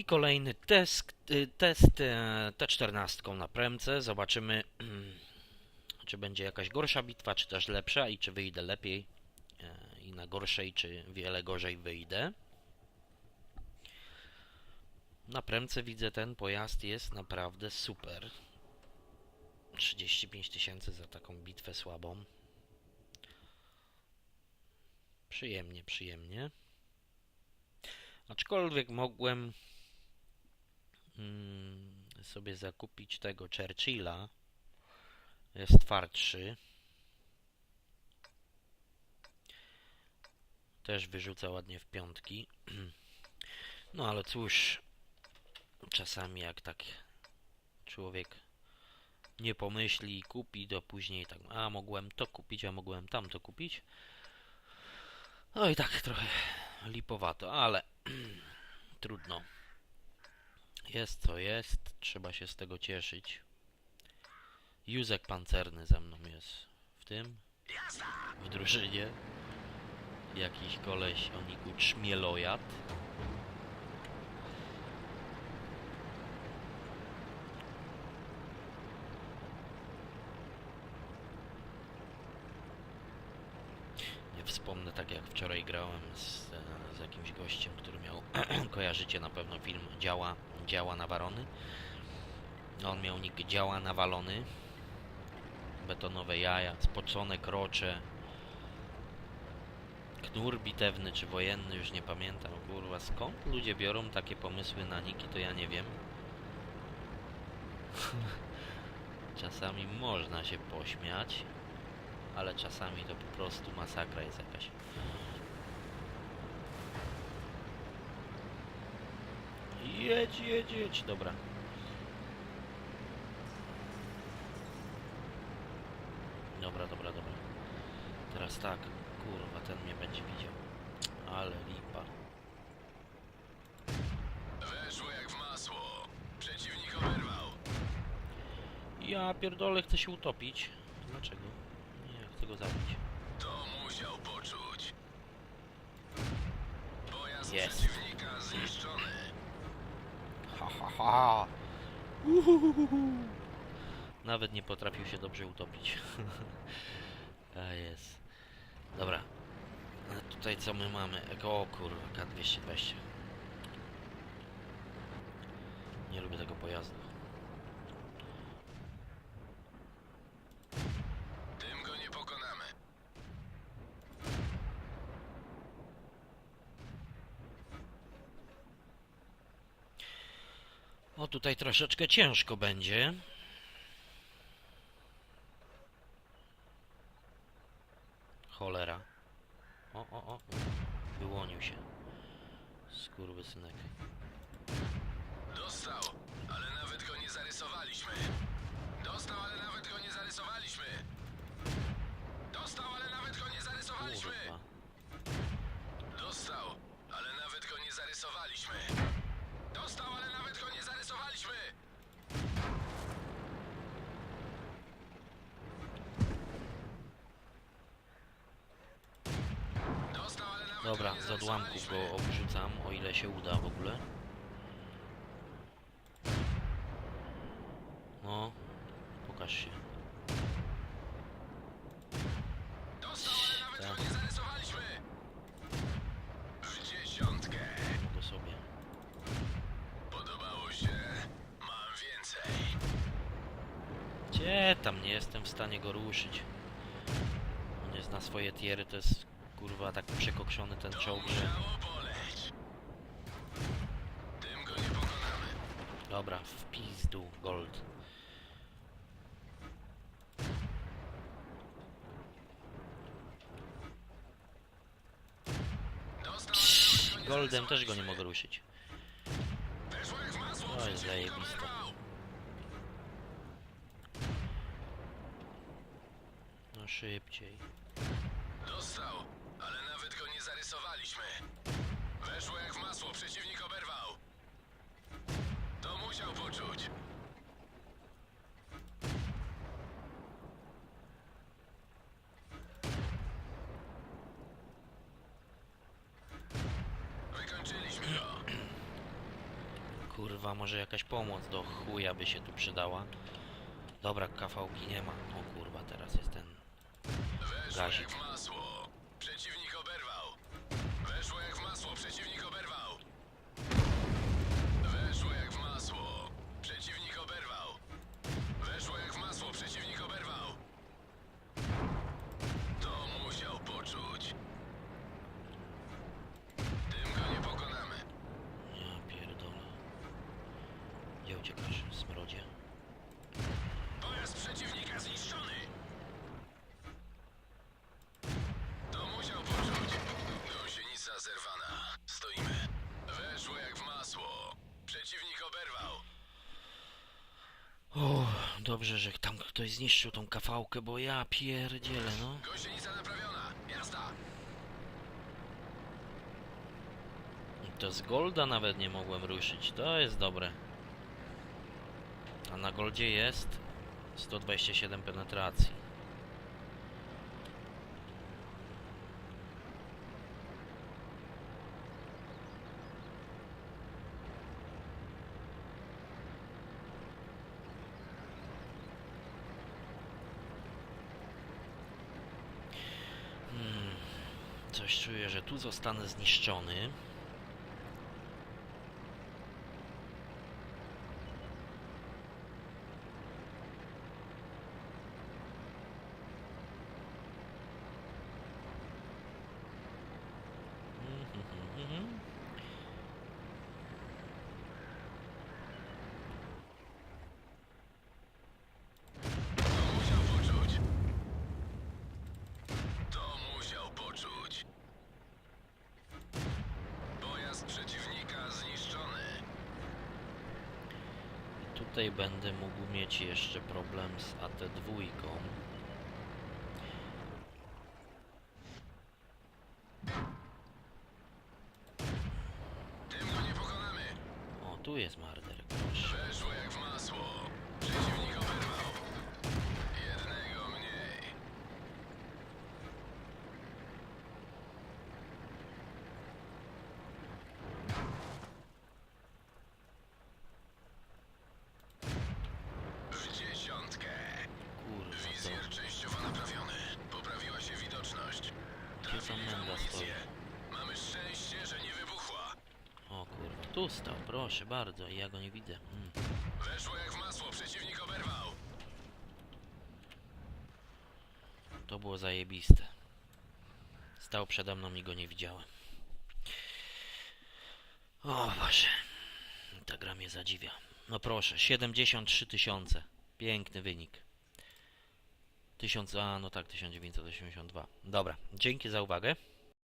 I kolejny test, y, test e, T14 na premce. Zobaczymy, czy będzie jakaś gorsza bitwa, czy też lepsza i czy wyjdę lepiej e, i na gorszej, czy wiele gorzej wyjdę. Na premce widzę ten pojazd jest naprawdę super. 35 tysięcy za taką bitwę słabą. Przyjemnie, przyjemnie. Aczkolwiek mogłem sobie zakupić tego Churchilla. Jest twardszy. Też wyrzuca ładnie w piątki. No ale cóż, czasami jak tak człowiek nie pomyśli i kupi, to później tak, a mogłem to kupić, a mogłem tamto kupić. No i tak trochę lipowato, ale trudno. Jest co jest, trzeba się z tego cieszyć. Józek pancerny ze mną jest w tym, w drużynie. Jakiś koleś o niku Trzmielojad. Nie wspomnę tak jak wczoraj grałem z, z jakimś gościem, który miał, kojarzycie na pewno film Działa, Działa Nawalony. On miał nick Działa Nawalony. Betonowe jaja, spocone krocze. Knur bitewny czy wojenny, już nie pamiętam. Kurwa, skąd ludzie biorą takie pomysły na niki, to ja nie wiem. Czasami można się pośmiać, ale czasami to po prostu masakra jest jakaś. Jedź, jedź, jedź, dobra. Dobra, dobra, dobra. Teraz tak, kurwa, ten mnie będzie widział. Ale lipa. Weszło jak w masło. Przeciwnik oberwał. Ja pierdolę, chcę się utopić. Dlaczego? Nie, chcę go zabić. To musiał poczuć. Pojazd Jest. przeciwnika zniszczony. Ha. Nawet nie potrafił się dobrze utopić. A jest. Dobra. A tutaj co my mamy? O kurwa, K220. Nie lubię tego pojazdu. Tym go nie pokonamy. O, tutaj troszeczkę ciężko będzie. Cholera. O, o, o. Wyłonił się. Skurwysynek. Dostał, ale nawet go nie zarysowaliśmy. Dostał, ale nawet go nie zarysowaliśmy. Dostał, ale nawet go nie zarysowaliśmy. Kurwa. Dostał, ale nawet go nie zarysowaliśmy. Dostał, ale nawet go nie zarysowaliśmy. Dostał, ale nawet Dobra, z odłamków go obrzucam, o ile się uda w ogóle. No, pokaż się. Tak. Mogę sobie. Gdzie tam nie jestem w stanie go ruszyć. On jest na swoje tiery, to jest kurwa tak przekokszony ten czołg, że... Dobra, w pizdu, gold. Goldem też go nie mogę ruszyć. To jest zajebiste. No szybciej. Dostał, ale nawet go nie zarysowaliśmy. Weszło jak w masło, przeciwnik oberwał. To musiał poczuć. Wykończyliśmy go. kurwa, może jakaś pomoc do chuja by się tu przydała. Dobra, kafałki nie ma. O kurwa, teraz jest ten Weszło Gazik. jak w masło. Przeciwnik oberwał. Weszło jak w masło. Przeciwnik oberwał. Weszło jak w masło. Przeciwnik oberwał. Weszło jak w masło. Przeciwnik oberwał. To musiał poczuć. Tym go nie pokonamy. Ja pierdolę. Gdzie uciekasz, smrodzie? Pojazd przeciwnika zniszczony! To musiał poczuć. Gąsienica zerwana. Stoimy. Weszło jak w masło. Przeciwnik oberwał. O, dobrze, że tam ktoś zniszczył tą kafałkę, bo ja pierdzielę, no. Gąsienica naprawiona. Jazda! To z Golda nawet nie mogłem ruszyć. To jest dobre. A na Goldzie jest 127 penetracji. Coś czuję, że tu zostanę zniszczony. Mhm. To musiał poczuć. To musiał poczuć. Pojazd przeciwnika zniszczony. Tutaj będę mógł mieć jeszcze problem z AT2. Tym go nie pokonamy. O, tu jest marder, proszę. Weszło jak w masło. Przeciwnik oberwał. Jednego mniej. W dziesiątkę. Kurwa, Wizjer częściowo naprawiony. Poprawiła się widoczność. Stoi? Mamy szczęście, że nie wybuchła. O kurwa, tu stał, proszę bardzo, ja go nie widzę. Mm. Weszło jak w masło. Przeciwnik oberwał. To było zajebiste. Stał przede mną i go nie widziałem. O Boże. Ta gra mnie zadziwia. No proszę, 73 tysiące. Piękny wynik. 1000, a no tak, 1982. Dobra, dzięki za uwagę.